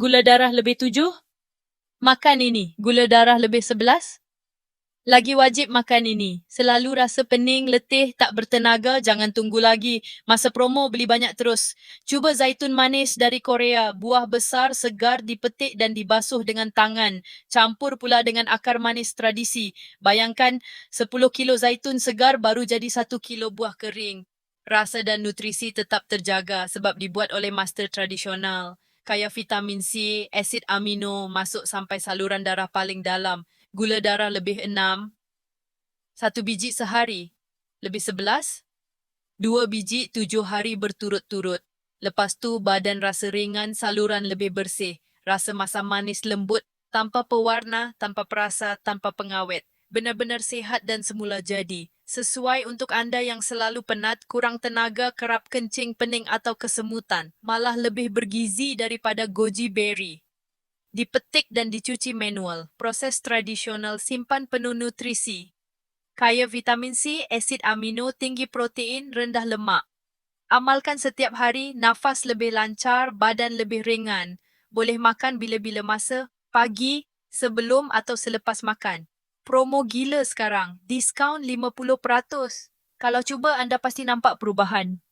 Gula darah lebih tujuh? Makan ini. Gula darah lebih sebelas? Lagi wajib makan ini. Selalu rasa pening, letih, tak bertenaga, jangan tunggu lagi. Masa promo beli banyak terus. Cuba zaitun manis dari Korea. Buah besar, segar, dipetik dan dibasuh dengan tangan. Campur pula dengan akar manis tradisi. Bayangkan 10 kilo zaitun segar baru jadi 1 kilo buah kering. Rasa dan nutrisi tetap terjaga sebab dibuat oleh master tradisional. Kaya vitamin C, asid amino masuk sampai saluran darah paling dalam. Gula darah lebih enam. Satu biji sehari. Lebih sebelas. Dua biji tujuh hari berturut-turut. Lepas tu badan rasa ringan, saluran lebih bersih. Rasa masam manis lembut, tanpa pewarna, tanpa perasa, tanpa pengawet. Benar-benar sihat dan semula jadi. Sesuai untuk anda yang selalu penat, kurang tenaga, kerap kencing, pening atau kesemutan. Malah lebih bergizi daripada goji berry. Dipetik dan dicuci manual. Proses tradisional simpan penuh nutrisi. Kaya vitamin C, asid amino, tinggi protein, rendah lemak. Amalkan setiap hari, nafas lebih lancar, badan lebih ringan. Boleh makan bila-bila masa, pagi, sebelum atau selepas makan. Promo gila sekarang. Diskaun 50%. Kalau cuba anda pasti nampak perubahan.